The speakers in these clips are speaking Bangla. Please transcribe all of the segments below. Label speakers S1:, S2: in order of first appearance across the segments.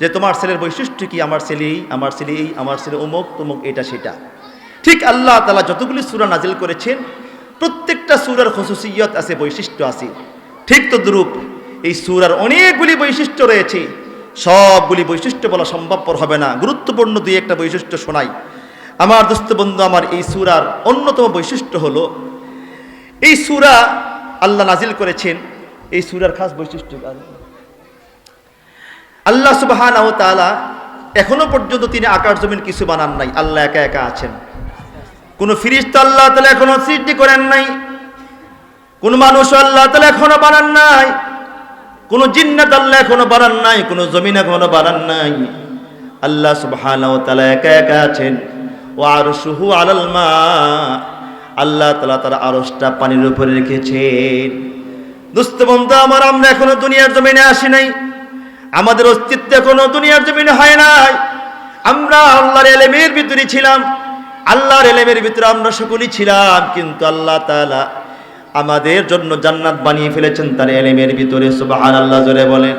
S1: যে তোমার ছেলের বৈশিষ্ট্য কি? আমার ছেলে এই, আমার ছেলে এই, আমার ছেলে অমুক, তমুক, এটা, সেটা। ঠিক আল্লাহ তালা যতগুলি সুরা নাজিল করেছেন, প্রত্যেকটা সুরার খসুসিয়ত আছে, বৈশিষ্ট্য আছে। ঠিক তো দ্রুপ এই সুরার অনেকগুলি বৈশিষ্ট্য রয়েছে। সবগুলি বৈশিষ্ট্য বলা সম্ভবপর হবে না। গুরুত্বপূর্ণ দুই একটা বৈশিষ্ট্য শোনাই। আমার বন্ধু, আমার এই সুরার অন্যতম বৈশিষ্ট্য হলো, এই সুরা আল্লাহ নাজিল করেছেন, এই সুরার খাস বৈশিষ্ট্য? আল্লাহ সুবাহান তালা এখনও পর্যন্ত তিনি আকাশ জমিন কিছু বানান নাই, আল্লাহ একা একা আছেন। কোন ফিরিস্তা আল্লাহ তালা এখনও সৃষ্টি করেন নাই, কোন মানুষ আল্লাহ তালা এখনও বানান নাই, কোন জিন্নাত আল্লাহ এখনও বানান নাই, কোন জমিন এখনও বানান নাই। আল্লাহ সুবহান তালা একা একা আছেন। ও আর সুহু আলাল মা, আল্লাহ তালা তার আরসটা পানির উপরে রেখেছেন। দুস্থ বন্ধু আমার, আমরা এখনও দুনিয়ার জমিনে আসি নাই। আমাদের অস্তিত্ব এখনও দুনিয়ার জমিনে হয় নাই। আমরা আল্লাহর এলেমের ভিতরে ছিলাম। আল্লাহর এলেমের ভিতরে আমরা সকলেই ছিলাম, কিন্তু আল্লাহ তাআলা আমাদের জন্য জান্নাত বানিয়ে ফেলেছেন তার এলেমের ভিতরে সুবাহান আল্লাহ জোরে বলেন।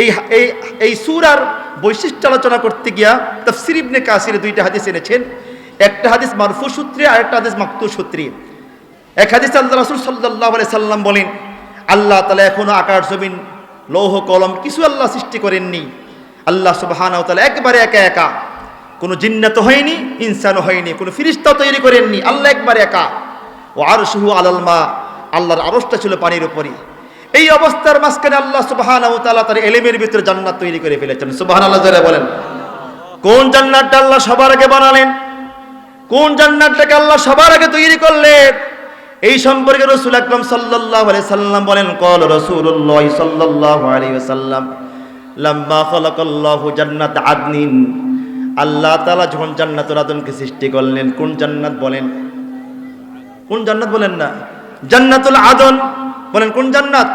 S1: এই এই এই সুরার বৈশিষ্ট্য আলোচনা করতে গিয়া তফসির ইবনে কাসির দুইটা হাদিস এনেছেন। একটা হাদিস মারফু সূত্রে, আর একটা হাদিস মাকতু সূত্রে। এক হাদিস আল্লাহ রাসূল আলাইহি সাল্লাম বলেন, আল্লাহ তাআলা এখনও আকাশ জমিন লৌহ কলম কিছু আল্লাহ সৃষ্টি করেননি। আল্লাহ সুবহানাহু ওয়া তাআলা একবারে একা একা। কোনো জিন্নাত হয়নি, ইনসানও হয়নি, কোনো ফিরিস্তা তৈরি করেননি, আল্লাহ একবারে একা। ও আর শুহু আলাল মা, আল্লাহর আরসটা ছিল পানির উপরই। এই অবস্থার মাঝখানে আল্লাহ সুবহানাহু ওয়া তাআলা তার এলেমের ভিতরে জান্নাত তৈরি করে ফেলেছেন। সুবহানাল্লাহ যারা বলেন। কোন জান্নাতটা আল্লাহ সবার আগে বানালেন? কোন জান্নাতটাকে আল্লাহ সবার আগে তৈরি করলেন? এই সম্পর্কে রসুল আকরম সাল্লাল্লাহু আলাইহি সাল্লাম বলেন কল রাসূলুল্লাহ সাল্লাল্লাহু আলাইহি ওয়াসাল্লাম লাম্মা খালাকাল্লাহু জান্নাত আদনিন আল্লাহ তাআলা যখন জান্নাতুল আদনকে সৃষ্টি করলেন কোন জান্নাত বলেন কোন জান্নাত বলেন না জান্নাতুল আদন বলেন কোন জান্নাত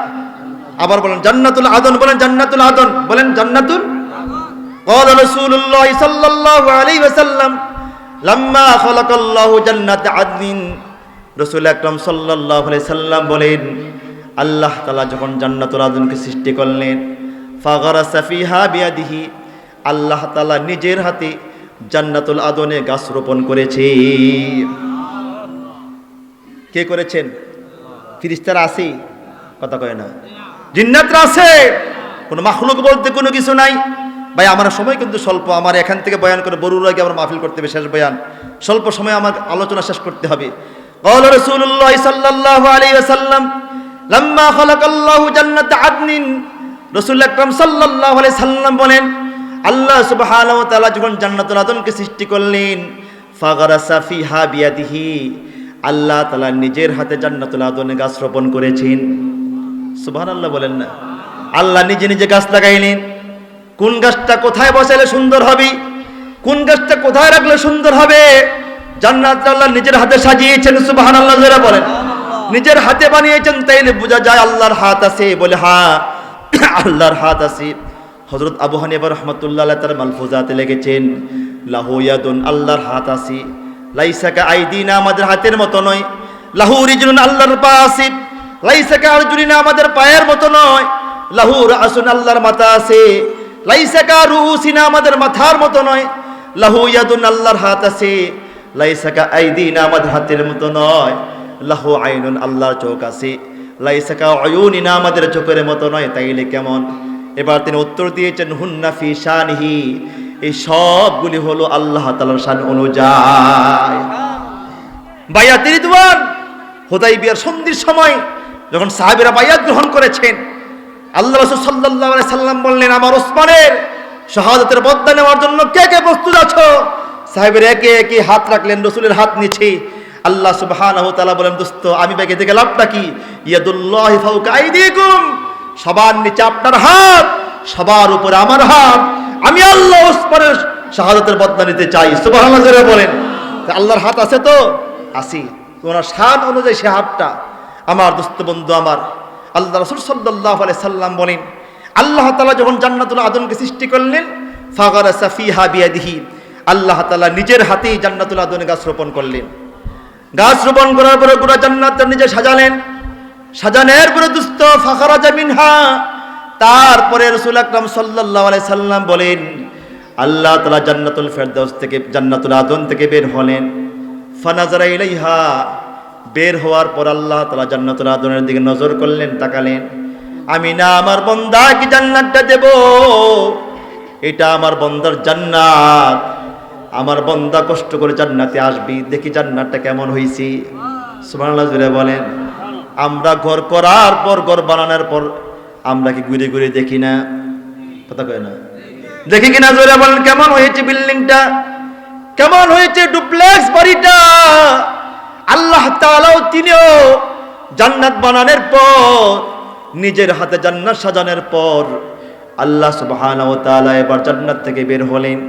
S1: আবার বলেন জান্নাতুল আদন বলেন জান্নাতুল আদন বলেন জান্নাতুল قال رسول الله صلى الله عليه وسلم لما خلق الله جنة عدن রসুল আকরম সাল্লাহ সাল্লাম বলেন, আল্লাহ তালা যখন জান্নাতুল আদমকে সৃষ্টি করলেন, ফাগরা সাফিহা বিয়াদিহি, আল্লাহ তালা নিজের হাতে জান্নাতুল আদনে গাছ রোপণ করেছে। কে করেছেন? ফিরিস্তারা আছে? কথা কয় না। জিন্নাতরা আছে। কোনো মাখলুক বলতে কোনো কিছু নাই। ভাই, আমার সময় কিন্তু স্বল্প। আমার এখান থেকে বয়ান করে বরুর আগে আমার মাহফিল করতে হবে, শেষ বয়ান। স্বল্প সময় আমার আলোচনা শেষ করতে হবে। قال رسول الله صلى الله عليه وسلم لما خلق الله جنة عدن রসুল আকরাম সাল্লাল্লাহু আলাইহি সাল্লাম বলেন আল্লাহ সুবহানাহু ওয়া তাআলা যখন জান্নাতুল আদমকে সৃষ্টি করলেন ফাগারাসা ফিহা বিয়াদিহি আল্লাহ তাআলা নিজের হাতে জান্নাতুল আদনে গাছ রোপণ করেছেন সুবহানাল্লাহ বলেন না আল্লাহ নিজে নিজে গাছ লাগাইলেন কোন গাছটা কোথায় বসাইলে সুন্দর হবে কোন গাছটা কোথায় রাখলে সুন্দর হবে জান্নাত আল্লাহ নিজের হাতে সাজিয়েছেন সুবাহান আল্লাহ যারা বলেন নিজের হাতে বানিয়েছেন তাইলে বোঝা যায় আল্লাহর হাত আছে বলে হ্যাঁ আল্লাহর হাত আছে। হজরত আবু হানিফা রহমতুল্লাহ তার মালফুজাতে লেগেছেন লাহু ইয়াদুন আল্লাহর হাত আছে। লাইসাকা আইদিনা আমাদের হাতের মতো নয়। লাহু রিজুন আল্লাহর পা আছে। লাইসাকা আরজুলিনা আমাদের পায়ের মতো নয়। লাহু রাসুন আল্লাহর মাথা আছে। লাইসাকা রুহুসিনা আমাদের মাথার মতো নয়। লাহু ইয়াদুন আল্লাহর হাত আছে। লাইসাকা আইদিনা আমাদের হাতের মতো নয়। লাহু আইনুন আল্লাহর চোখ আছে। লাইসাকা অয়ুনিনা আমাদের চোখের মতো নয়, তাইলে কেমন? এবার তিনি উত্তর দিয়েছেন, হুন্না ফি শানিহি। এই সবগুলি হলো আল্লাহ তাআলার শান অনুযায়ী। বায়াত রিদওয়ান হুদাইবিয়ার সন্ধির সময় যখন সাহাবীরা বায়াত গ্রহণ করেছেন, আল্লাহ রাসূল আলাইহি সাল্লাম বললেন, আমার ওসমানের শাহাদাতের বদলা নেওয়ার জন্য কে কে প্রস্তুত আছো? সাহেবের একে একে হাত রাখলেন, রসুলের হাত নিচে। আল্লাহ তাআলা বলেন, দোস্ত, আমি ব্যাগে থেকে লাভটা কি? ইয়াদুল্লাহি সবার নিচে আপনার হাত, সবার উপরে আমার হাত। আমি আল্লাহ শাহাদাতের বদলা নিতে চাই। জোরে বলেন। আল্লাহর হাত আছে তো? আসি ওনার শান অনুযায়ী সে হাতটা আমার দোস্ত বন্ধু আমার। আল্লাহ রসুল সাল্লাহ সাল্লাম বলেন, আল্লাহ তালা যখন জান্নাতুল আদমকে সৃষ্টি করলেন ফাগারা সাফিহা বিয়াদিহি। আল্লাহ তালা নিজের হাতেই জান্নাতুল আদনে গাছ রোপণ করলেন। গাছ রোপণ করার পরে গোটা জান্নাত নিজে সাজালেন। সাজানের পরে দুস্থ ফাখারা জামিনহা তারপরে রসুল আকরাম সাল্লাহ আলাই সাল্লাম বলেন, আল্লাহ তালা জান্নাতুল ফেরদাউস থেকে, জান্নাতুল আদন থেকে বের হলেন। ফানাজারা ইলাইহা, বের হওয়ার পর আল্লাহ তালা জান্নাতুল আদনের দিকে নজর করলেন, তাকালেন। আমি না আমার বন্দা কি জান্নাতটা দেব, এটা আমার বন্দার জান্নাত। আমার বন্দা কষ্ট করে জান্নাতে আসবি, দেখি জান্নাতটা কেমন হয়েছি সুবহানাল্লাহ বলেন। আমরা ঘর করার পর, ঘর বানানোর পর আমরা কি ঘুরে ঘুরে দেখি না? কথা কয় না? দেখি কিনা জোরে বলেন, কেমন হয়েছে বিল্ডিংটা? কেমন হয়েছে ডুপ্লেক্স বাড়িটা? আল্লাহ তাআলাও তিনিও জান্নাত বানানোর পর, নিজের হাতে জান্নাত সাজানোর পর, আল্লাহ সুবহানাহু ওয়া তাআলা এবার জান্নাত থেকে বের হলেন।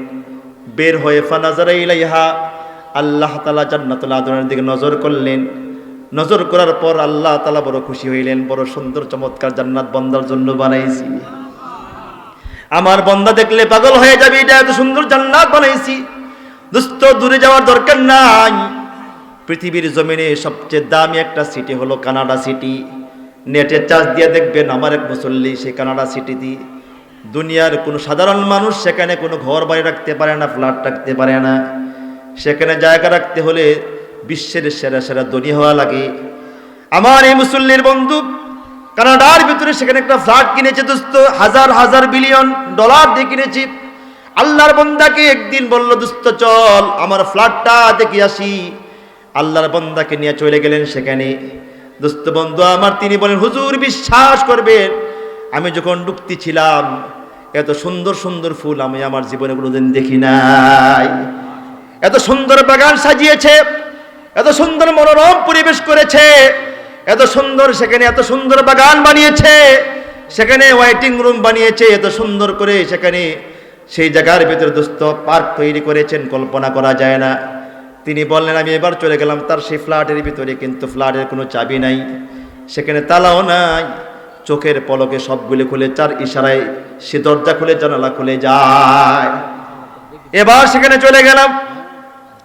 S1: বের হয়ে, ফানাজারা ইলাইহা, আল্লাহ তাআলা জান্নাতুল আদনের দিকে নজর করলেন। নজর করার পর আল্লাহ তাআলা বড় খুশি হইলেন, বড় সুন্দর, চমৎকার জান্নাত বন্দার জন্য বানাইছি। আমার বন্দা দেখলে পাগল হয়ে যাবে, এটা এত সুন্দর জান্নাত বানাইছি। দোস্ত, দূরে যাওয়ার দরকার নাই। পৃথিবীর জমিনে সবচেয়ে দামি একটা সিটি হলো কানাডা সিটি নেটের চার্জ দিয়ে দেখবেন, আমার এক মুসল্লি সেই কানাডা সিটিতে দুনিয়ার কোনো সাধারণ মানুষ সেখানে কোনো ঘর বাড়ি রাখতে পারে না ফ্ল্যাট রাখতে পারে না। সেখানে জায়গা রাখতে হলে বিশ্বের সেরা সেরা ধনী হওয়া লাগে। আমার এই মুসল্লির বন্ধু কানাডার ভিতরে সেখানে একটা ফ্ল্যাট কিনেছে দোস্ত, হাজার হাজার বিলিয়ন ডলার দিয়ে কিনেছি। আল্লাহর বন্দাকে একদিন বলল, দোস্ত, চল, আমার ফ্ল্যাটটা দেখে আসি। আল্লাহর বন্দাকে নিয়ে চলে গেলেন সেখানে। দোস্ত, বন্ধু, আমার তিনি বলেন, হুজুর, বিশ্বাস করবেন আমি যখন ডুবতি ছিলাম, এত সুন্দর সুন্দর ফুল আমি আমার জীবনে কোনোদিন দেখি নাই। এত সুন্দর বাগান সাজিয়েছে, এত সুন্দর মনোরম পরিবেশ করেছে, এত সুন্দর সেখানে এত সুন্দর বাগান বানিয়েছে, সেখানে ওয়েটিং রুম বানিয়েছে, এত সুন্দর করে সেখানে সেই জায়গার ভিতরে দোস্ত পার্ক তৈরি করেছেন, কল্পনা করা যায় না। তিনি বললেন, আমি এবার চলে গেলাম, তার সেই ফ্ল্যাটের ভিতরে, কিন্তু ফ্ল্যাটের কোনো চাবি নাই, সেখানে তালাও নাই। চোখের পলকে সবগুলি খুলে, চার ইশারায় সে দরজা খুলে, জানালা খুলে যায়। এবার সেখানে চলে গেলাম।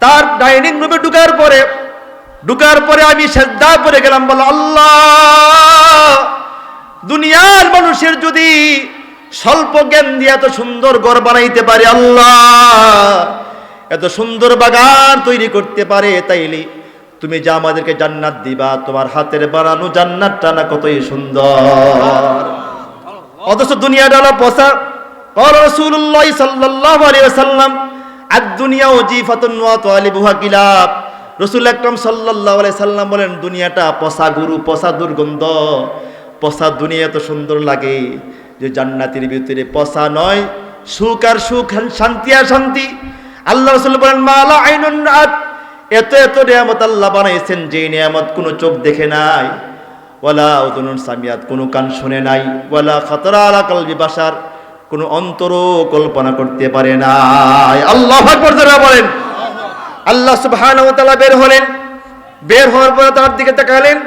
S1: তার ডাইনিং রুমে ঢুকার পরে ঢুকার পরে আমি শ্রদ্ধা পরে গেলাম, বলো, আল্লাহ, দুনিয়ার মানুষের যদি স্বল্প জ্ঞান দিয়ে এত সুন্দর ঘর বানাইতে পারে, আল্লাহ, এত সুন্দর বাগান তৈরি করতে পারে, তাইলে তুমি যা আমাদেরকে জান্নাত দিবা, তোমার হাতের বানানো জান্নাত টানা কতই সুন্দর। অথচ দুনিয়া ডালা পচা রাসূলুল্লাহ সাল্লাল্লাহু আলাইহি সাল্লাম আর দুনিয়া ওয়াজিফাতুন ওয়া তালিবুহা গিলাপ রসুল আকরাম সাল্লাল্লাহু আলাই সাল্লাম বলেন, দুনিয়াটা পসা গুরু পসা দুর্গন্ধ। পচা দুনিয়া তো সুন্দর লাগে যে জান্নাতের ভিতরে পসা নয়, সুখ আর সুখ শান্তি আর শান্তি। আল্লাহ রসুল বলেন, মালা আইনুন রাত। এত এত নিয়ামত আল্লাহ বানাইছেন যে নিয়ামত কোনো চোখ দেখে নাই। ওয়ালা উদনুন সামিয়াত, কোনো কান শুনে নাই। ওয়ালা খতরা আলা কলবি বাসার কোনো অন্তরও কল্পনা করতে পারে নাই। আল্লাহ বলেন। আল্লাহ তাআলা বের হলেন। বের হওয়ার পরে তার দিকে তাকালেন।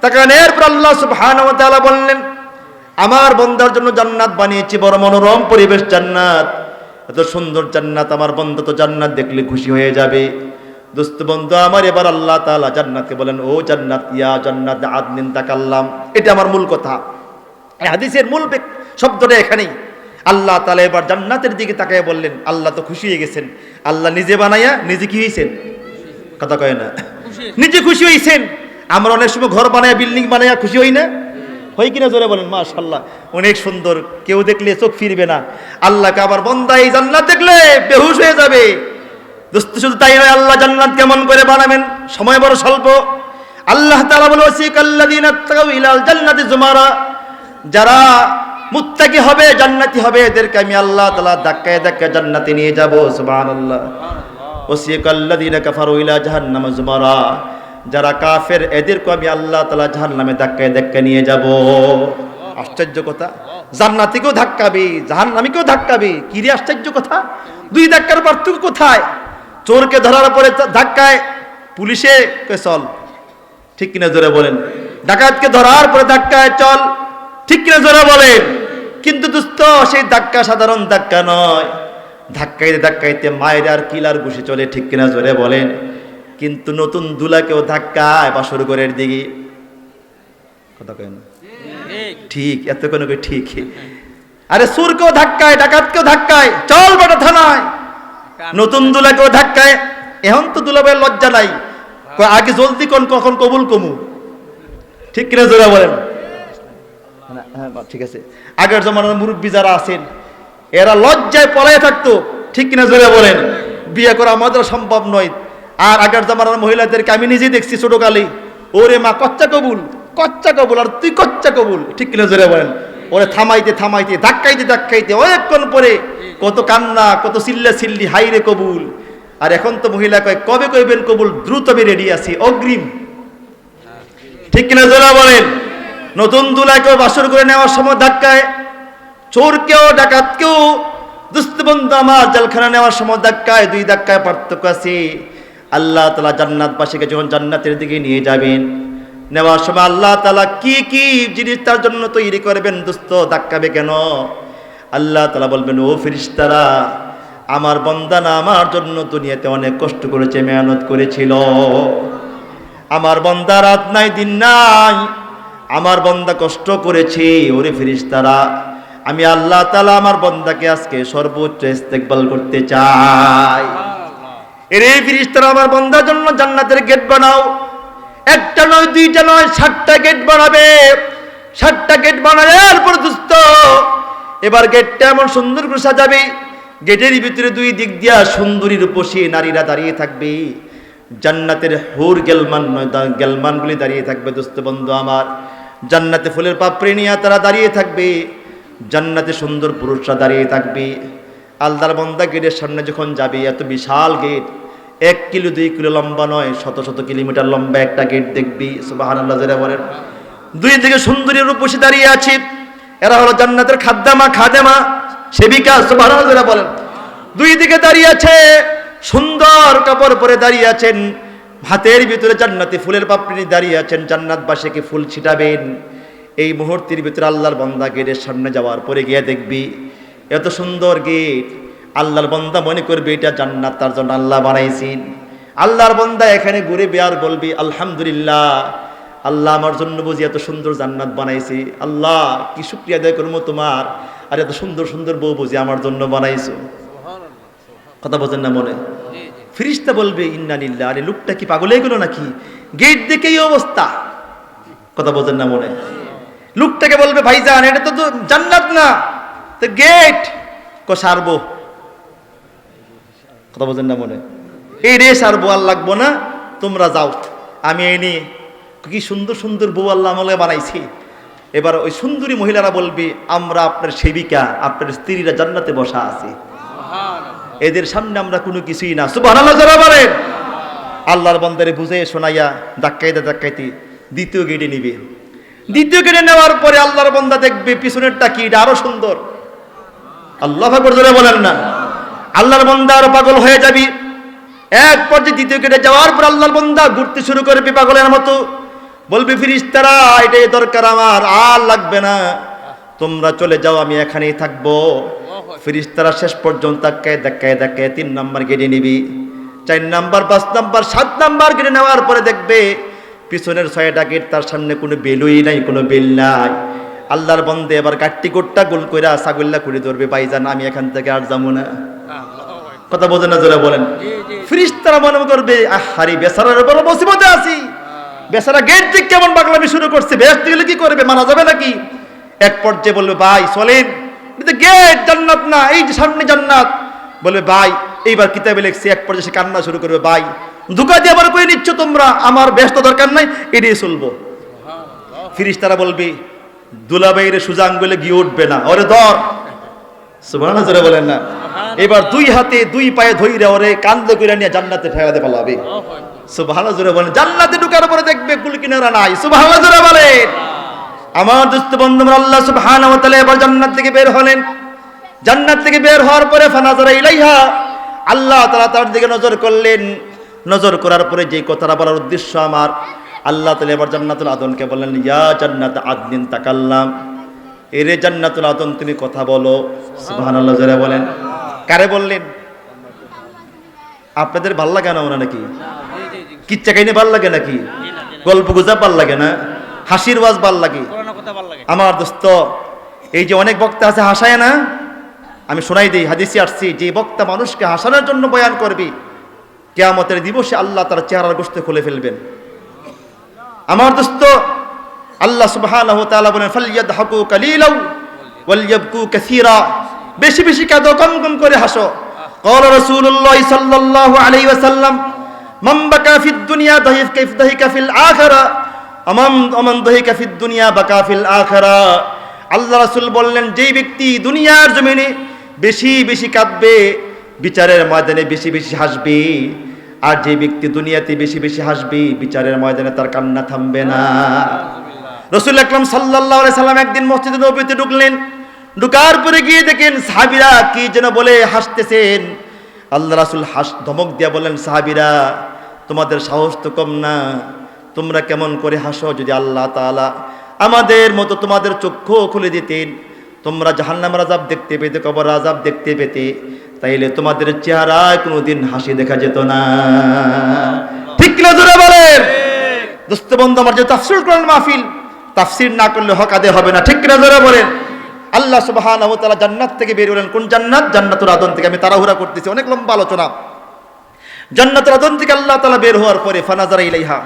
S1: তাকানোর পর আল্লাহ তাআলা বললেন, আমার বন্দার জন্য জান্নাত বানিয়েছি, বড় মনোরম পরিবেশ জান্নাত। এত সুন্দর জান্নাত, আমার বন্ধু তো জান্নাত দেখলে খুশি হয়ে যাবে। দোস্ত বন্ধু, আমার এবার আল্লাহ তালা জান্নাতকে বলেন, ও জান্নাত, ইয়া জান্নাত, আদনিন তাকাল্লাম। এটা আমার মূল কথা। হাদিসের মূল শব্দটা এখানেই। আল্লাহ তাআলা এবার জান্নাতের দিকে তাকায় বললেন, আল্লাহ তো খুশি হয়ে গেছেন। আল্লাহ নিজে বানাইয়া নিজে কি হয়েছেন কথা কয় না। নিজে খুশি হয়েছেন আমরা অনেক সময় ঘর বানায়া, বিল্ডিং বানাইয়া খুশি হই না? হয় কিনা জোরে বলেন মাশাল্লাহ অনেক সুন্দর। কেউ দেখলে চোখ ফিরবে না। আল্লাহকে আবার বন্দা এই জান্নাত দেখলে বেহুশ হয়ে যাবে। দোস্ত, শুধু তাই নয়, আল্লাহ জান্নাত কেমন করে বানাবেন? সময় বড় স্বল্প। আল্লাহ তাআলা বলে ইলাল জান্নাতি জুমারা। যারা মুত্তাকি হবে, জান্নাতি হবে, এদেরকে আমি আল্লাহ তাআলা ধাক্কায় ধাক্কায় জান্নাতে নিয়ে যাব। সুবহানাল্লাহ। ওয়াসিকাল্লাযিনা কাফারু ইলা জাহান্নাম জুমারা। যারা কাফের, এদেরকে আমি আল্লাহ তাআলা জাহান্নামে ধাক্কায় ধাক্কায় নিয়ে যাব। আশ্চর্য কথা। জান্নাতিকেও ধাক্কাবি, জাহান্নামীকেও ধাক্কাবি। কি রে আশ্চর্য কথা? দুই ধাক্কার পার্থক্য কোথায়? চোরকে ধরার পরে ধাক্কায় পুলিশে চল? ঠিক কিনা জোরে বলেন। ডাকাতকে ধরার পরে ধাক্কায় চল, ঠিক কিনা জোরে বলেন। কিন্তু দুস্থ, সেই ধাক্কা সাধারণ ধাক্কা নয়। ধাক্কাইতে ধাক্কাইতে মায়ের আর কিলার ঘুষে চলে, ঠিক কিনা জোরে বলেন। কিন্তু নতুন দুলাকেও ধাক্কায় বাসর ঘরের দিকে। কথা কেন ঠিক এত কোনো ঠিক। আরে সুরকেও ধাক্কায়, ডাকাতকেও ধাক্কায়, চল বেটা থানায়। নতুন দুলাকেও ধাক্কায় এখন তো দুলাবের লজ্জা নাই। আগে জলদি কোন কখন কবুল কমু? ঠিক কিনা জোরা বলেন। না, হ্যাঁ ঠিক আছে। আগের জমানার মুরব্বী যারা আছেন এরা লজ্জায় পলায় থাকতো। ঠিক কিনা জোরে বলেন। বিয়ে করা আমাদের সম্ভব নয়। আর আগের জমানার মহিলাদেরকে আমি নিজেই দেখছি ছোটকালে। ওরে মা কচ্চা কবুল কচ্চা কবুল আর তুই কচ্চা কবুল। ঠিক কিনা জোরে বলেন। ওরে থামাইতে থামাইতে ধাক্কাইতে ধাক্কাইতে অনেকক্ষণ পরে কত কান্না, কত চিল্লা চিল্লি হাইরে কবুল। আর এখন তো মহিলা কয়, কবে কইবেন কবুল? দ্রুত আমি রেডি আছি, অগ্রিম। ঠিক কিনা জোরা বলেন? নতুন দুলাকেও বাসর করে নেওয়ার সময় ধাক্কায় চোরকেও ডাকাতকেও দুস্তবন্ধু আমার জলখানা নেওয়ার সময় ধাক্কায়, দুই ধাক্কায় পার্থক্য আছে। আল্লাহ তালা জান্নাতবাসীকে যখন জান্নাতের দিকে নিয়ে যাবেন, নেওয়ার সময় আল্লাহ তালা কি কি জিনিস তার জন্য তৈরি করবেন, দুস্থ ধাক্কাবে কেন? আল্লাহ তালা বলবেন ও ফিরিস্তারা আমার বন্দানা আমার জন্য দুনিয়াতে অনেক কষ্ট করেছে মেহনত করেছিল। আমার বন্দা রাত নাই দিন নাই আমার বন্দা কষ্ট করেছে। ওরে ফিরিস্তারা আমি আল্লাহ তালা আমার বন্দাকে আজকে সর্বোচ্চ ইস্তেকবাল করতে চাই। এরে ফিরিস্তারা আমার বন্দার জন্য জান্নাতের গেট বানাও। একটা নয় দুইটা নয় ষাটটা গেট বানাবে। ষাটটা গেট বানানোর পর দুস্থ এবার গেটটা এমন সুন্দর করে সাজাবে গেটের ভিতরে দুই দিক দিয়া সুন্দরীর উপসে নারীরা দাঁড়িয়ে থাকবে। জান্নাতের হুর গেলমান গেলমানগুলি দাঁড়িয়ে থাকবে দোস্ত বন্ধু আমার। জান্নাতে ফুলের পাপড়ি নিয়ে তারা দাঁড়িয়ে থাকবে, জান্নাতে সুন্দর পুরুষরা দাঁড়িয়ে থাকবে। আলদার বন্দা গেটের সামনে যখন যাবে, এত বিশাল গেট এক কিলো, দুই কিলো লম্বা নয়, শত শত কিলোমিটার লম্বা একটা গেট দেখবি বলেন। দুই দিকে সুন্দরীর উপসে দাঁড়িয়ে আছে। এরা হলো জান্নাতের খাদ্দামা, খাদেমা। সেবিকা আল্লাহ বলেন, দুই দিকে দাঁড়িয়ে আছে, সুন্দর কাপড় পরে দাঁড়িয়ে আছেন। হাতের ভিতরে জান্নাতি ফুলের পাপড়ি দাঁড়িয়ে আছেন জান্নাতবাসীকে ফুল ছিটাবেন? এই মুহূর্তের ভিতরে আল্লাহর বন্দা গেটের সামনে যাওয়ার পরে গিয়ে দেখবি, এত সুন্দর গেট। আল্লাহর বন্দা মনে করবে এটা জান্নাত, তার জন্য আল্লাহ বানাইছেন। আল্লাহর বন্দা এখানে ঘুরে বেয়ার বলবি, আলহামদুলিল্লাহ আল্লাহ আমার জন্য বুঝি এত সুন্দর জান্নাত বানাইছি। আল্লাহ কি শুক্রিয়া আদায় করব তোমার? আর এত সুন্দর সুন্দর বউ বুঝি আমার জন্য বানাইছো। কথা বোঝেন না মনে? ফিরিস্তা বলবে ইন্নানিল্লা আরে লোকটা কি পাগল? হয়ে গেল নাকি? গেট দেখেই অবস্থা। কথা বোঝেন না মনে? লোকটাকে বলবে ভাইজান এটা তো তো জান্নাত না। তো গেট ক সারবো। কথা বোঝেন না মনে? এই রে সারবো আর লাগবো না। তোমরা যাও। আমি এই নিয়ে কি সুন্দর সুন্দর বউ আল্লাহ আমলে বানাইছি। এবার ওই সুন্দরী মহিলারা বলবে আমরা আপনার সেবিকা আপনার স্ত্রীরা জান্নাতে বসা আছি। এদের সামনে আমরা কোনো কিছুই না। সুবহানাল্লাহ যারা বলেন। আল্লাহর বন্দারে বুঝে শোনাইয়া ধাক্কাইতে ধাক্কাইতে দ্বিতীয় গেটে নিবে। দ্বিতীয় গেটে নেওয়ার পরে আল্লাহর বন্দা দেখবে পিছনেরটা কি এটা আরও সুন্দর। আল্লাহ জোরে বলেন না। আল্লাহর বন্দা আরও পাগল হয়ে যাবি। এক পর্যায়ে দ্বিতীয় গেটে যাওয়ার পর আল্লাহর বন্দা ঘুরতে শুরু করবে পাগলের মতো। বলবে ফিরিস্তারা এটাই দরকার আমার আর লাগবে না। তোমরা চলে যাও আমি এখানেই থাকব। ফিরিস্তারা শেষ পর্যন্ত ধাক্কায় ধাক্কায় ধাক্কায় তিন নাম্বার গেটে নিবি। চার নাম্বার পাঁচ নাম্বার সাত নাম্বার গেটে নেওয়ার পরে দেখবে পিছনের ছয়টা গেট তার সামনে কোনো বেলুই নাই কোনো বেল নাই। আল্লাহর বন্দে এবার কাট্টি কোটটা গোল কইরা ছাগল্লা করে ধরবে ভাইজান আমি এখান থেকে আর যাব না। কথা বোঝেন না জোরে বলেন। ফিরিস্তারা মনে করবে আহারি বেসারার উপর মুসিবতে আছি। বেচারা গেট দিক কেমন পাগলামি শুরু করছে? বেশ গেলে কি করবে? মানা যাবে নাকি? এক পর্যায়ে বলবে ভাই চলেন। গেট জান্নাত না এই যে সামনে জান্নাত। বলবে ভাই এইবার কিতাবে লেখছে এক পর্যায়ে সে কান্না শুরু করবে ভাই ধোকা দিয়ে আবার করে নিচ্ছ তোমরা? আমার ব্যস্ত দরকার নাই এড়িয়ে চলবো। ফিরিস তারা বলবে দুলাবাইরে সুজা বলে গিয়ে উঠবে না। ওরে দর জোরে বলেন না। এবার দুই হাতে দুই পায়ে ধইরা ওরে কান্দে কইরা নিয়ে জান্নাতে ঠেকাতে পালাবে। সুবহানাল্লাহ, জোরে বলেন, জান্নাতে ঢুকার পরে দেখবে কুল কিনারা নাই। জোরে বলেন। আমার দোস্ত বন্ধু আল্লাহ সুবহানাহু ওয়া এবার জান্নাত থেকে বের হলেন। জান্নাত থেকে বের হওয়ার পরে ফানাজারা ইলাইহা, আল্লাহ তাআলা তার দিকে নজর করলেন। নজর করার পরে যে কথাটা বলার উদ্দেশ্য আমার, আল্লাহ তাআলা এবার জান্নাতুল আদনকে বললেন, ইয়া জান্নাত আদনিন তাকাল্লাম। এরে জান্নাতুল আদন, তুমি কথা বলো। সুবহানাল্লাহ, জোরে বলেন। কারে বললেন? আপনাদের ভালো লাগে না ওনা নাকি? কিচ্ছা কাহিনী ভাল লাগে নাকি গল্প গুজব ভাল লাগে না হাসির ওয়াজ ভাল লাগে আমার দোস্ত এই যে অনেক বক্তা আছে হাসায় না আমি শোনাই দিই হাদিসে আসছি যে বক্তা মানুষকে হাসানোর জন্য বয়ান করবি কেয়ামতের দিবসে আল্লাহ তার চেহারার গোস্ত খুলে ফেলবেন আমার দোস্ত আল্লাহ সুবহানাহু ওয়া তাআলা বলেন ফালইয়াদহাকু কালিলাও ওয়ালইয়াবকু কাসীরা বেশি বেশি কাঁদো কম কম করে হাসো قال رسول الله صلى الله عليه وسلم মাম্বাকা ফিদ দুনিয়া দাহিফ কাইফ দাহিকা ফিল আখারা। আমাম অমান দাহিকা ফিদ দুনিয়া বাকা ফিল আল্লাহ রাসূল বললেন, যেই ব্যক্তি দুনিয়ার জমিনে বেশি বেশি কাঁদবে, বিচারের ময়দানে বেশি বেশি হাসবে, আর যে ব্যক্তি দুনিয়াতে বেশি বেশি হাসবে, বিচারের ময়দানে তার কান্না থামবে না। রসুল আকলাম সাল্লাহ সাল্লাম একদিন মসজিদে নবীতে ঢুকলেন। ঢুকার পরে গিয়ে দেখেন সাবিরা কি যেন বলে হাসতেছেন। আল্লাহ রাসুল হাস ধমক দিয়া বলেন, সাহাবীরা, তোমাদের সাহস তো কম না। তোমরা কেমন করে হাসো যদি আল্লাহ তাআলা আমাদের মতো তোমাদের চক্ষু খুলে দিতেন। তোমরা জাহান্নামের রাজাব দেখতে পেতে, কবর আজাব দেখতে পেতে। তাইলে তোমাদের চেহারায় কোনোদিন হাসি দেখা যেত না। ঠিক কিনা জোরে বলেন? দোস্ত বন্ধু, আমার যে তাফসির করেন মাহফিল, তাফসির না করলে হক আদে হবে না। ঠিক কিনা জোরে বলেন? আল্লাহ সুবহানাহু ওয়া তাআলা জান্নাত থেকে বের হলেন। কোন জান্নাত? জান্নাতুর আদন থেকে। আমি তাড়াহুড়া করতেছি। অনেক লম্বা আলোচনা। জান্নাতুল আদন থেকে আল্লাহ তালা বের হওয়ার পরে ফানাজারা ইলাইহা।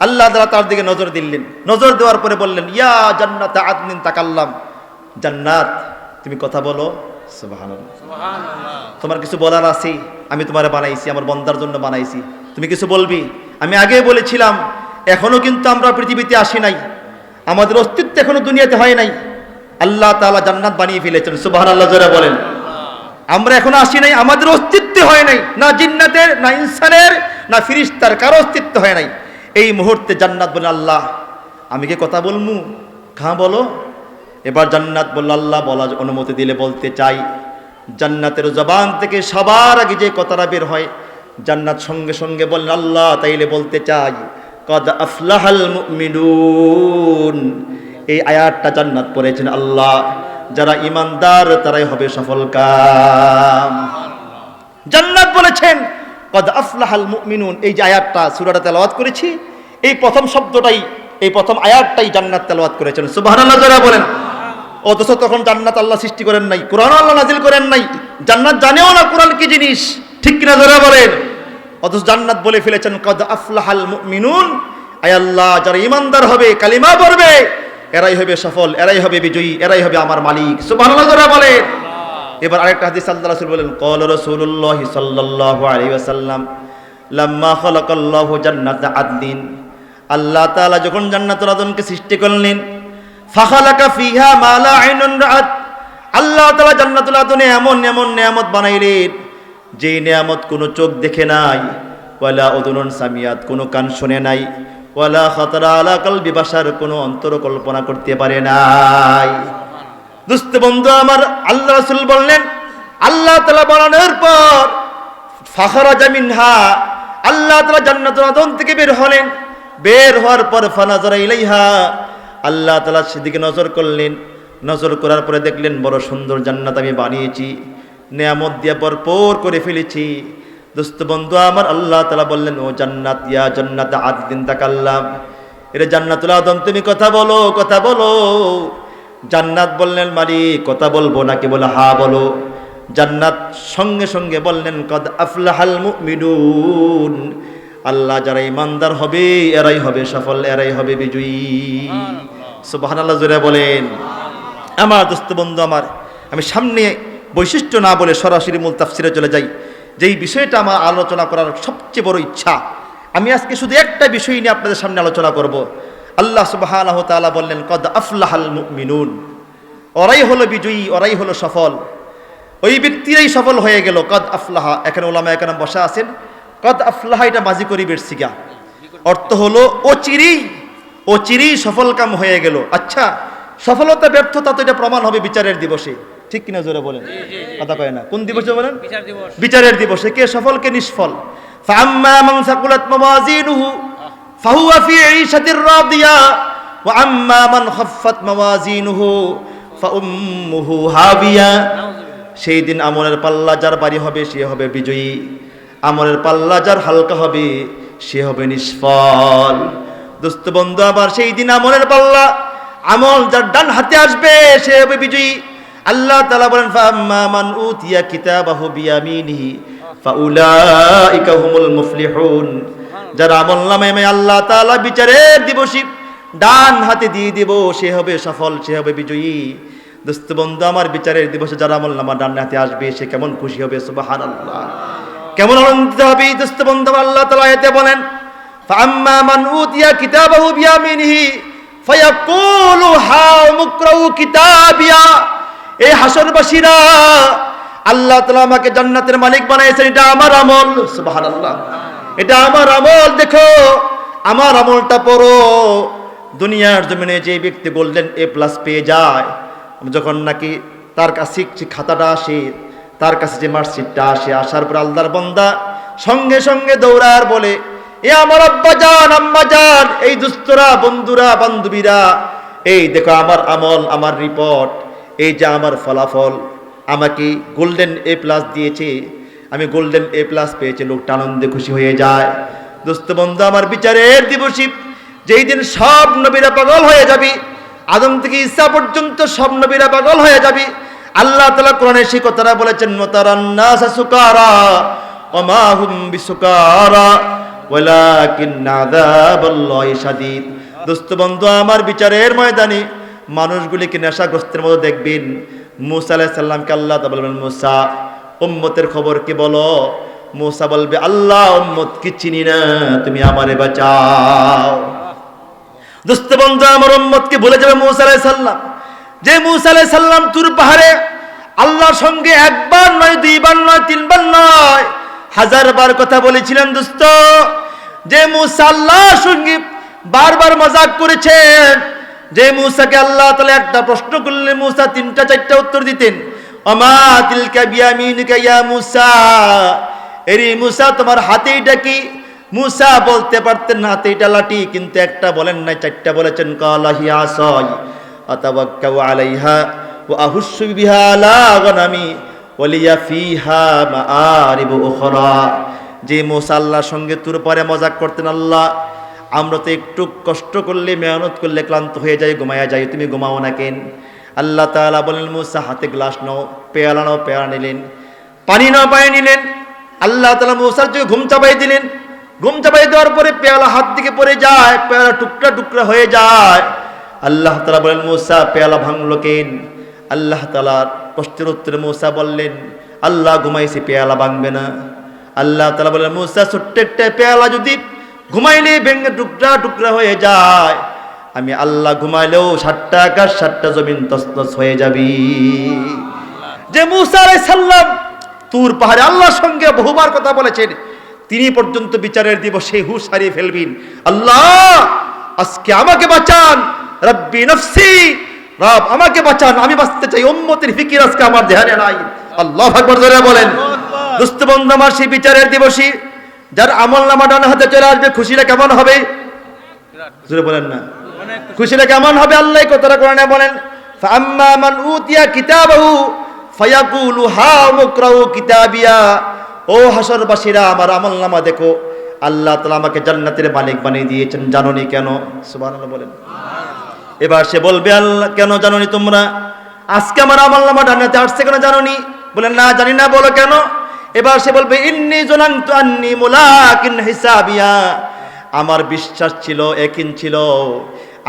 S1: আল্লাহ তালা তার দিকে নজর দিলেন। নজর দেওয়ার পরে বললেন ইয়া জান্নাত আদনিন তাকাল্লাম। জান্নাত তুমি কথা বলো। তোমার কিছু বলার আছে? আমি তোমার বানাইছি আমার বন্দার জন্য বানাইছি। তুমি কিছু বলবি? আমি আগে বলেছিলাম এখনও কিন্তু আমরা পৃথিবীতে আসি নাই। আমাদের অস্তিত্ব এখনও দুনিয়াতে হয় নাই। আল্লাহ তাআলা জান্নাত বানিয়ে ফেলেছেন সুবাহ আল্লাহ জোরে বলেন। আমরা এখনও আসি নাই, আমাদের অস্তিত্ব হয় নাই, না জিন্নাতের, না ইনসানের, না ফিরিস্তার, কারও অস্তিত্ব হয় নাই। এই মুহূর্তে জান্নাত বলে আল্লাহ, আমি কি কথা বলমু? খা বলো? এবার জান্নাত বলল আল্লাহ বলা অনুমতি দিলে বলতে চাই, জান্নাতের জবান থেকে সবার আগে যে কথাটা বের হয়, জান্নাত সঙ্গে সঙ্গে বললেন আল্লাহ, তাইলে বলতে চাই, কদ আফলাহাল মুমিনুন এই আয়াতটা জান্নাত পড়েছেন আল্লাহ। যারা ইমানদার তারাই হবে সফল কাম। জান্নাত বলেছেন, কদ আফলাহাল মুমিনুন এই যে আয়াতটা, সূরাটা তেলাওয়াত করেছি, এই প্রথম শব্দটাই, এই প্রথম আয়াতটাই জান্নাত তেলাওয়াত করেছেন। সুবহানাল্লাহ যারা বলেন, অথচ তখন জান্নাত আল্লাহ সৃষ্টি করেন নাই কোরআন আল্লাহ নাজিল করেন নাই, জান্নাত জানেও না কোরআন কি জিনিস, ঠিক কিনা যারা বলেন? অথচ জান্নাত বলে ফেলেছেন, কদ আফলাহাল মুমিনুন আয় আল্লাহ, যারা ইমানদার হবে, কালিমা পড়বে। এরাই হবে সফল, এরাই হবে বিজয়ী, এরাই হবে আমার মালিক। সুবহানাল্লাহ বলেন। এবার আরেকটা হাদিস আল্লাহ রাসূল বলেন, ক্বাল রাসূলুল্লাহ সাল্লাল্লাহু আলাইহি ওয়াসাল্লাম, লাম্মা খালাকাল্লাহু জান্নাত আদলিন আল্লাহ তাআলা যখন জান্নাতুল আদনকে সৃষ্টি করলেন, ফাখালাকা ফিহা মা লা আইনুন রাআত। আল্লাহ তাআলা জান্নাতুল আদনে এমন এমন নিয়ামত বানাইলেন, যেই নিয়ামত কোনো চোখ দেখে নাই, ওয়ালা উদুনুন সামিয়াত, কোনো কান শুনে নাই। ওয়ালা খাতারা আলা কলবি বাশার, কোনো অন্তর কল্পনা করতে পারে নাই। দুস্থ বন্ধু, আমার আল্লাহ রাসূল বললেন, আল্লাহ তাআলা বানানোর পর ফাখরা জামিনহা আল্লাহ তাআলা জান্নাতুল আদন থেকে বের হলেন। বের হওয়ার পর ফানাজারা ইলাইহা, আল্লাহ তাআলা সেদিকে নজর করলেন। নজর করার পরে দেখলেন, বড় সুন্দর জান্নাত আমি বানিয়েছি, নেয়ামত দিয়ে ভরপুর করে ফেলেছি। দোস্ত বন্ধু আমার আল্লাহ তালা বললেন ও জান্নাত ইয়া জান্নাত আদিন তাকাল্লাম। এরে জান্নাতুল আদম তুমি কথা বলো কথা বলো। জান্নাত বললেন মারি কথা বলব নাকি বলে হা বলো। জান্নাত সঙ্গে সঙ্গে বললেন কদ আফলাহাল মুমিনুন। আল্লাহ যারা ইমানদার হবে এরাই হবে সফল এরাই হবে বিজয়ী। সুবহানাল্লাহ জোরে বলেন। আমার দোস্ত বন্ধু আমার আমি সামনে বৈশিষ্ট্য না বলে সরাসরি মূল তাফসিরে চলে যাই। যেই বিষয়টা আমার আলোচনা করার সবচেয়ে বড় ইচ্ছা, আমি আজকে শুধু একটা বিষয় নিয়ে আপনাদের সামনে আলোচনা করব। আল্লাহ তাআলা বললেন, কদ আফলাহাল মিনুন ওরাই হলো বিজয়ী, ওরাই হলো সফল। ওই ব্যক্তিরাই সফল হয়ে গেল, কদ আফলাহা। এখানে ওলামা এখানে বসা আছেন, কদ আফলাহা, এটা মাঝি করি বেরসিগা অর্থ হলো, ও চিরি ও চিরি সফল কাম হয়ে গেল। আচ্ছা সফলতা ব্যর্থতা তো এটা প্রমাণ হবে বিচারের দিবসে। ঠিক কিনা জোরে বলেন? কথা কয় না। কোন দিবসে বলেন? বিচারের দিবসে। কে সফল কে নিষ্ফল। মান সাকুলাত মাওয়াজিনুহু ফাহুয়া ফি ঈশাতির রাদিয়া ওয়া আম্মা মান খাফফাত মাওয়াজিনুহু ফাউম্মুহু হাবিয়া। সেই দিন আমলের পাল্লা যার বাড়ি হবে সে হবে বিজয়ী। আমলের পাল্লা যার হালকা হবে সে হবে নিষ্ফল। দোস্ত বন্ধু আবার সেই দিন আমলের পাল্লা আমল যার ডান হাতে আসবে সে হবে বিজয়ী। আল্লাহ তাআলা বলেন ফাম্মা মান উতিয়া কিতাবাহু বিয়ামিনিহি, ফাউলাইকা হুমুল মুফলিহুন। যার আমল নামে আল্লাহ তাআলা বিচারের দিবসী ডান হাতে দিয়ে দিব, সে হবে সফল, সে হবে বিজয়ী। দোস্ত বন্ধু, আমার বিচারের দিবসে যারা আমল নামা ডান হাতে আসবে, সে কেমন খুশি হবে, সুবহানাল্লাহ। কেমন আনন্দিত হবে, দোস্ত বন্ধু আল্লাহ তাআলা এতে বলেন ফাম্মা মান উতিয়া কিতাবাহু বিয়ামিনিহি, ফায়াকুলু হাউ মুকরাউ কিতাবিয়া। এই হাসরবাসীরা আল্লাহ তালা আমাকে জান্নাতের মালিক বানাইছেন, এটা আমার আমল। সুবহানাল্লাহ। এটা আমার আমল, দেখো। আমার আমলটা পড়ো। দুনিয়ার জমিনে যে ব্যক্তি গোল্ডেন এ প্লাস পেয়ে যায়। যখন নাকি তার কাছে খাতাটা আসে, তার কাছে যে মার্কশিটটা আসে, আসার পর আল্লাহর বন্দা সঙ্গে সঙ্গে দৌড়ার বলে, এ আমার আব্বা যান, আম্মা যান, এই দুস্তরা, বন্ধুরা, বান্ধবীরা, এই দেখো আমার আমল, আমার রিপোর্ট এই যে আমার ফলাফল, আমাকে গোল্ডেন এ প্লাস দিয়েছে, আমি গোল্ডেন এ প্লাস পেয়েছি, লোকটা আনন্দে খুশি হয়ে যায়। দোস্ত বন্ধু, আমার বিচারের দিবসী যেই দিন সব নবীরা পাগল হয়ে যাবি, আদম থেকে ঈসা পর্যন্ত সব নবীরা পাগল হয়ে যাবি। আল্লাহ তালা কোরআনে সেই কথাটা বলেছেন মতারান্নাসা সুকারা, ওমা হুম বিসুকারা, ওয়ালাকিন আযাবাল্লাহি শাদীদ। দোস্ত বন্ধু, আমার বিচারের ময়দানে মানুষগুলিকে নেশাগ্রস্তের মতো দেখবেন। মুসা আলাইহিস সালামকে আল্লাহ তাআলা বলবেন, মুসা, উম্মতের খবর কি বলো? মুসা বলবে, আল্লাহ উম্মত কি চিনি না, তুমি আমারে বাঁচাও। দোস্ত বন্ধু, আমার উম্মতকে ভুলে যাবে মুসা আলাইহিস সালাম। যে মুসা আলাইহিস সালাম তুর পাহাড়ে আল্লাহর সঙ্গে একবার নয়, দুইবার নয়, তিনবার নয়, হাজার বার কথা বলেছিলেন দোস্ত। যে মুসা আল্লাহর সঙ্গে বারবার মজাক করেছেন যে মুসাকে আল্লাহ তাআলা একটা প্রশ্ন করলে মুসা, তিনটা, চারটা উত্তর দিতেন। অমা তিলকা বিয়ামিনুকা ইয়া মুসা। এরি মুসা, তোমার হাতে এটা কি? মুসা বলতে পারতেন হাতে এটা লাঠি, কিন্তু একটা বলেন নাই, চারটা বলেছেন কালাহি আসয় আতাওয়াক্কাউ আলাইহা, ওয়া আহুসসু বিহা আলা গনামি ওয়ালিয়া ফিহা মাআরিবু উখরা। যে মুসা আল্লাহর সঙ্গে তুর পরে মজাক করতেন, আল্লাহ আমরা তো একটু কষ্ট করলে, মেহনত করলে ক্লান্ত হয়ে যাই, ঘুমায়া যাই, তুমি ঘুমাও না কেন? আল্লাহ তালা বলেন, মুসা, হাতে গ্লাস নাও, পেয়ালা নাও, পেয়ালা নিলেন, পানি নাও পায়ে নিলেন। আল্লাহ তালা মুসার চোখে ঘুম চাপাই দিলেন। ঘুম চাপাই দেওয়ার পরে পেয়ালা হাত দিকে পড়ে যায়, পেয়ালা টুকরা টুকরা হয়ে যায়। আল্লাহ তালা বলেন, মুসা, পেয়ালা ভাঙলো কেন? আল্লাহ তাআলার প্রশ্নের উত্তরে মুসা বললেন, আল্লাহ ঘুমাইছে, পেয়ালা ভাঙবে না। আল্লাহ তালা বলেন, মুসা, ছোট্ট একটা পেয়ালা যদি ঘুমাইলে ভেঙে টুকরা টুকরা হয়ে যায়। আমি আল্লাহ ঘুমাইলেও ষাটটা আকাশ ষাটটা জমিন তসতস হয়ে যাবি। যে মুসা সালাম তুর পাহাড়ে আল্লাহর সঙ্গে বহুবার কথা বলেছেন তিনি পর্যন্ত বিচারের দিবসে হুশ হারিয়ে ফেলবেন। আল্লাহ আজকে আমাকে বাঁচান। রব্বি নফসি রব আমাকে বাঁচান। আমি বাঁচতে চাই। উম্মতের ফিকির আজকে আমার দেহানে নাই। আল্লাহ আকবার জোরে বলেন। দোস্ত বন্ধু আমার সেই বিচারের দিবসী যার আমল নামা ডান হাতে চলে আসবে খুশিটা কেমন হবে? বলেন না। খুশিটা কেমন হবে আল্লাহ? কথাটা কোরআনে বলেন ফাম্মা মান উতিয়া কিতাবাহু ফায়াকুলু হা মুকরাউ কিতাবিয়া। ও হাসরবাসীরা, আমার আমল নামা দেখো, আল্লাহ তাআলা আমাকে জান্নাতের মালিক বানিয়ে দিয়েছেন, জানোনি কেন? সুবহানাল্লাহ বলেন। এবার সে বলবে, আল্লাহ, কেন জানোনি তোমরা? আজকে আমার আমল নামা ডানাতে আসছে কেন জানোনি? বলেন না, জানি না, বলো কেন? এবার সে বলবে, ইন্নি জনান্তু আন্নি মুলাকিন হিসাবিয়া। আমার বিশ্বাস ছিল, একিন ছিল,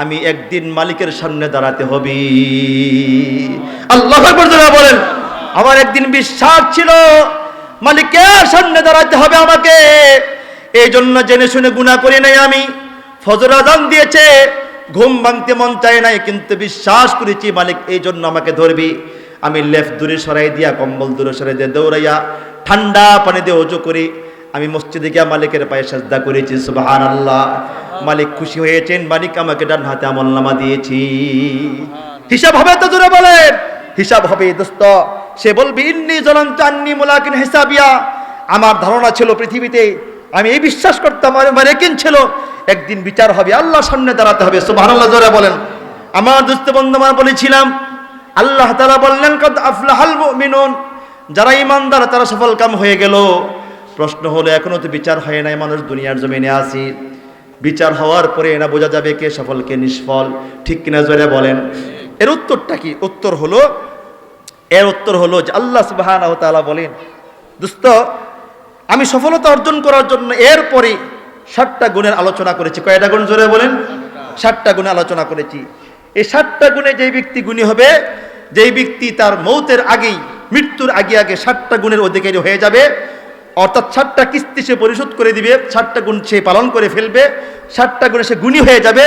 S1: আমি একদিন মালিকের সামনে দাঁড়াতে হবে। আল্লাহ বলেন, আমার একদিন বিশ্বাস ছিল, মালিকের সামনে দাঁড়াতে হবে আমাকে। এই জন্য জেনে শুনে গুণা করি নাই আমি। ফজর আজান দিয়েছে, ঘুম ভাঙতে মন চায় নাই, কিন্তু বিশ্বাস করেছি মালিক এই জন্য আমাকে ধরবি। আমি লেফ দূরে সরাই দিয়া, কম্বল দূরে সরাই দিয়ে দৌড়াইয়া ঠান্ডা পানি দিয়ে অজু করি। আমি মসজিদে গিয়া মালিকের পায়ে সাজদা করেছি সুবাহান আল্লাহ মালিক খুশি হয়েছেন, মালিক আমাকে ডান হাতে আমল নামা দিয়েছি। হিসাব হবে তো দূরে বলেন। হিসাব হবে, দোস্ত। সে বলবি, ইন্নি জলন চাননি মোলাকিন হিসাবিয়া। আমার ধারণা ছিল পৃথিবীতে, আমি এই বিশ্বাস করতাম আমার একিন ছিল। একদিন বিচার হবে আল্লাহ সামনে দাঁড়াতে হবে, সুবহানাল্লাহ, জোরে বলেন। আমার দোস্ত বন্ধু, আমার বলেছিলাম আল্লাহ তাআলা বললেন, কদ আফলাহাল মুমিনুন। যারা ইমানদার তারা সফল কাম হয়ে গেল। প্রশ্ন হলো, এখনও তো বিচার হয় নাই, মানুষ দুনিয়ার জমিনে আসি বিচার হওয়ার পরে না বোঝা যাবে কে সফল, কে নিষ্ফল। ঠিক কিনা জোরে বলেন। এর উত্তরটা কি? উত্তর হলো, এর উত্তর হলো যে আল্লাহ সুবহানাহু ওয়া বলেন, দোস্ত, আমি সফলতা অর্জন করার জন্য এরপরে ষাটটা গুণের আলোচনা করেছি। কয়টা গুণ জোরে বলেন? ষাটটা গুণে আলোচনা করেছি। এই সাতটা গুণে যেই ব্যক্তি গুণী হবে, যেই ব্যক্তি তার মৌতের আগেই, মৃত্যুর আগে আগে সাতটা গুণের অধিকারী হয়ে যাবে, অর্থাৎ সাতটা কিস্তি সে পরিশোধ করে দিবে, সাতটা গুণ সে পালন করে ফেলবে, সাতটা গুণে সে গুণী হয়ে যাবে,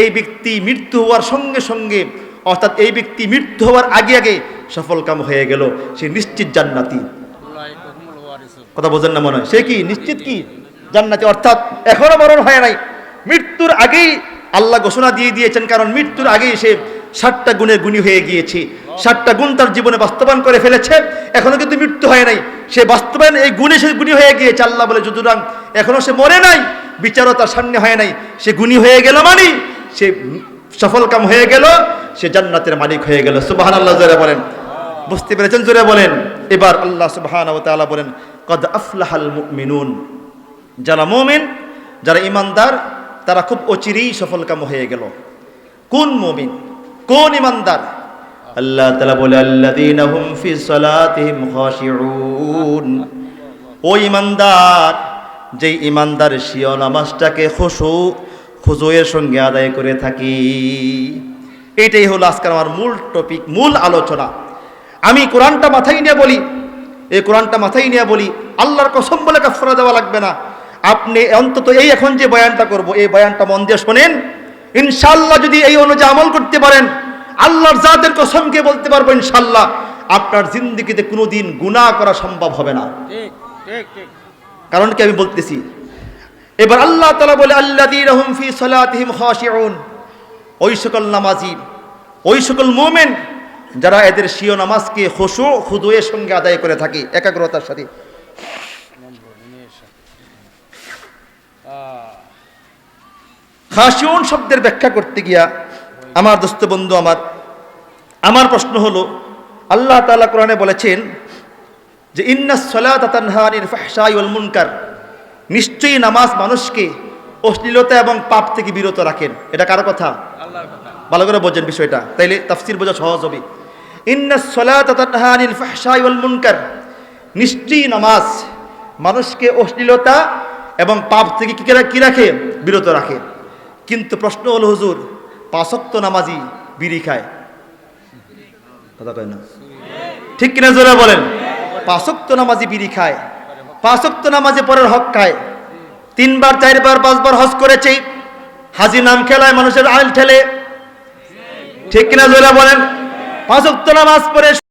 S1: এই ব্যক্তি মৃত্যু হওয়ার সঙ্গে সঙ্গে, অর্থাৎ এই ব্যক্তি মৃত্যু হওয়ার আগে আগে সফল কাম হয়ে গেল, সে নিশ্চিত জান্নাতি। কথা বোঝেন না মনে হয়? সে কি? নিশ্চিত কি? জান্নাতি। অর্থাৎ এখনও মরণ হয় নাই। মৃত্যুর আগেই আল্লাহ ঘোষণা দিয়ে দিয়েছেন, কারণ মৃত্যুর আগেই সে ষাটটা গুণের গুণী হয়ে গিয়েছে। ষাটটা গুণ তার জীবনে বাস্তবায়ন করে ফেলেছে। এখনও কিন্তু মৃত্যু হয় নাই। সে বাস্তবায়ন, এই গুণে সে গুণী হয়ে গিয়েছে, আল্লাহ বলে, সুতরাং এখনও সে মরে নাই, বিচারও তার সামনে হয় নাই। সে গুণী হয়ে গেল মানে সে সফল কাম হয়ে গেল, সে জান্নাতের মালিক হয়ে গেল। সুবাহান আল্লাহ জোরে বলেন। বুঝতে পেরেছেন? জোরে বলেন। এবার আল্লাহ সুবাহান বলেন, কদ আফলাহাল মুমিনুন। যারা মুমিন, যারা ইমানদার তারা খুব অচিরেই সফলকাম হয়ে গেল। কোন মুমিন? কোন ইমানদার? আল্লাহ তালা বলে, আল্লাযীনা হুম ও ইমানদার, যেই ইমানদার শিও নামাজটাকে খুশু, খুজুয়ের সঙ্গে আদায় করে থাকি। এটাই হলো আজকাল আমার মূল টপিক মূল আলোচনা। আমি কোরআনটা মাথায় নিয়ে বলি, এই কোরআনটা মাথায় নিয়ে বলি, আল্লাহর কসম বলে কাফরা দেওয়া লাগবে না। আপনি অন্তত এই এখন যে বয়ানটা করব এই বয়ানটা মন দিয়ে শোনেন। ইনশাল্লাহ যদি এই অনুযায়ী আমল করতে পারেন আল্লাহর জাতের কসমকে বলতে পারব ইনশাল্লাহ আপনার জিন্দগিতে কোনোদিন গুনাহ করা সম্ভব হবে না। কারণ কি আমি বলতেছি? এবার আল্লাহ তালা বলে আল্লাহ ফি সালাতিহিম খাশিউন। ওই সকল নামাজি ওই সকল মোমেন যারা এদের সিও নামাজকে খুশু খুদুয়ের সঙ্গে আদায় করে থাকে একাগ্রতার সাথে। খাসিউন শব্দের ব্যাখ্যা করতে গিয়া আমার দোস্ত বন্ধু আমার আমার প্রশ্ন হলো, আল্লাহ তাআলা কোরআনে বলেছেন যে, ইন্না সলাত তানহানির ফাহশাই ওয়াল মুনকার। নিশ্চয়ই নামাজ মানুষকে অশ্লীলতা এবং পাপ থেকে বিরত রাখেন। এটা কারও কথা? ভালো করে বোঝেন বিষয়টা। তাইলে তাফসির বোঝা সহজ হবে। ইন্না সলাত তানহানিল ফাহশাই মুনকার। নিশ্চয়ই নামাজ মানুষকে অশ্লীলতা এবং পাপ থেকে কি রাখে? বিরত রাখে। কিন্তু প্রশ্ন হলো, হুজুর, পাঁচক্ত নামাজি বিড়ি খায়। কথা কয় না? ঠিক কিনা জোরে বলেন? পাঁচক্ত নামাজি বিড়ি খায়। পাঁচক্ত নামাজে পরের হক খায়। তিনবার, চারবার, পাঁচবার হজ করেছে। হাজি নাম খেলায় মানুষের আইল ঠেলে। ঠিক কিনা জোরে বলেন? পাঁচক্ত নামাজ পড়ে